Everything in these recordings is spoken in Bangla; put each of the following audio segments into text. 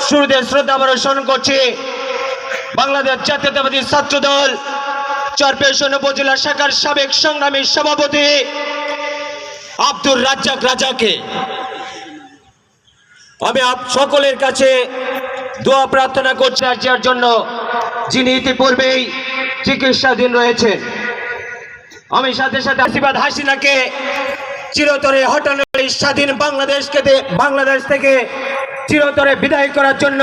শুরুতে শ্রদ্ধা প্রদর্শন করছি। বাংলাদেশ জাতীয়তাবাদী ছাত্র দল চরপেশন উপজেলা শাখার সাবেক সংগ্রামী সভাপতি আব্দুর রাজ্জাক রাজাকে। আমি আপ- সকলের কাছে দোয়া প্রার্থনা করছি আর্যার জন্য যিনি ইতিপূর্বেই চিকিৎসাধীন রয়েছেন। আমি সাথে সাথে আশীর্বাদ হাসিনাকে চিরতরে হটানোর স্বাধীন বাংলাদেশকে বাংলাদেশ থেকে চিরতরে বিদায় করার জন্য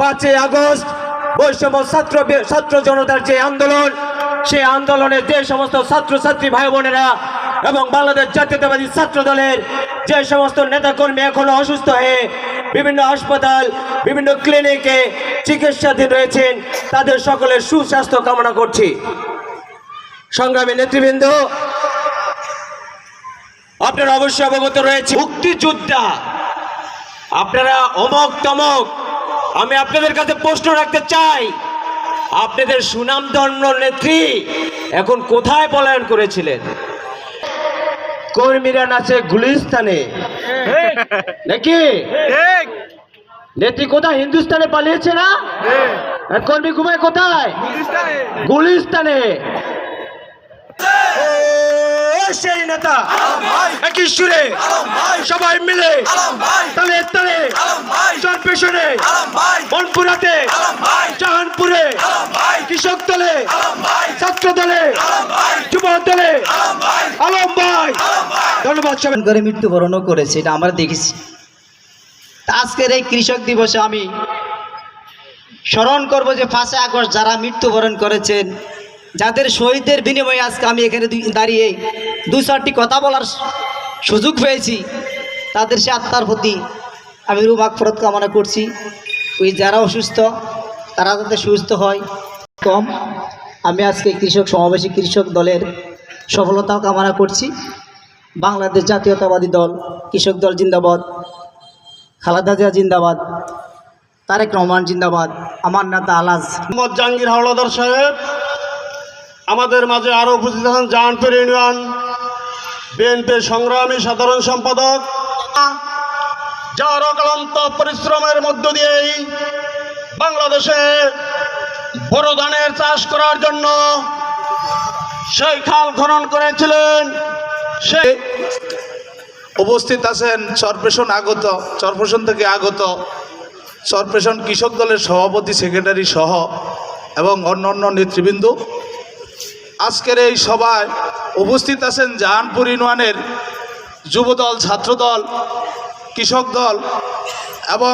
পাঁচই আগস্ট বৈষম্য ছাত্র ছাত্র জনতার যে আন্দোলন, সেই আন্দোলনে যে সমস্ত ছাত্রছাত্রী ভাই বোনেরা এবং বাংলাদেশ জাতীয়তাবাদী ছাত্র দলের যে সমস্ত নেতাকর্মী এখনও অসুস্থ হয়ে বিভিন্ন হাসপাতাল, বিভিন্ন ক্লিনিকে চিকিৎসাধীন রয়েছেন, তাদের সকলের সুস্বাস্থ্য কামনা করছি। সংগ্রামী নেতৃবৃন্দ, আপনারা অবশ্যই অবগত রয়েছে মুক্তিযোদ্ধা আপনারা অমক তমক আমি আপনাদের কাছে প্রশ্ন রাখতে চাই। আপনাদের সুনামধন্য নেত্রী এখন কোথায় পলায়ন করেছিলেন? কর্মীরা নাচে গুলিস্তানে। নাকি? নেত্রী কোথায়? হিন্দুস্তানে পালিয়েছে না? কর্মী ঘুমায় কোথায়? গুলিস্তানে। সেই নেতা। একই সুরে সবাই মিলে তালে তালে চর পেছনে মনপুরাতে জাহানপুরে কৃষক দলে, ছাত্র দলে, যুব দলে আলম ভাই ধন্যবাদ সবাই। করে মৃত্যুবরণও করেছে, এটা আমরা দেখেছি। আজকের এই কৃষক দিবসে আমি স্মরণ করব যে ফাঁসে আগস্ট যারা মৃত্যুবরণ করেছেন যাদের শহীদদের বিনিময়ে আজকে আমি এখানে দাঁড়িয়ে দু চারটি কথা বলার সুযোগ পেয়েছি, তাদের সে আত্মার প্রতি আমি রুমাক ফরত কামনা করছি। ওই যারা অসুস্থ, তারা যাতে সুস্থ হয়। কম, আমি আজকে কৃষক সমাবেশী কৃষক দলের সফলতাও কামনা করছি। বাংলাদেশ জাতীয়তাবাদী দল, কৃষক দল জিন্দাবাদ, খালাদা জিয়া জিন্দাবাদ, তারেক রহমান জিন্দাবাদ, আমার নেতা আলাজ মোহাম্মদ জাহাঙ্গীর হাওলাদার সাহেব আমাদের মাঝে আরও উপস্থিত আছেন জাহানপুর ইউনিয়ন বিএনপির সংগ্রামী সাধারণ সম্পাদক। যার অক্লান্ত পরিশ্রমের মধ্য দিয়েই বাংলাদেশে বড় ধানের চাষ করার জন্য সেই খাল খনন করেছিলেন। সেই উপস্থিত আছেন চরপেশন আগত চরপেশন থেকে আগত চরপেশন কৃষক দলের সভাপতি, সেক্রেটারি সহ এবং অন্য অন্য নেতৃবৃন্দ। আজকের এই সভায় উপস্থিত আছেন জাহানপুর ইউনিয়নের যুবদল ছাত্রদল কৃষক দল এবং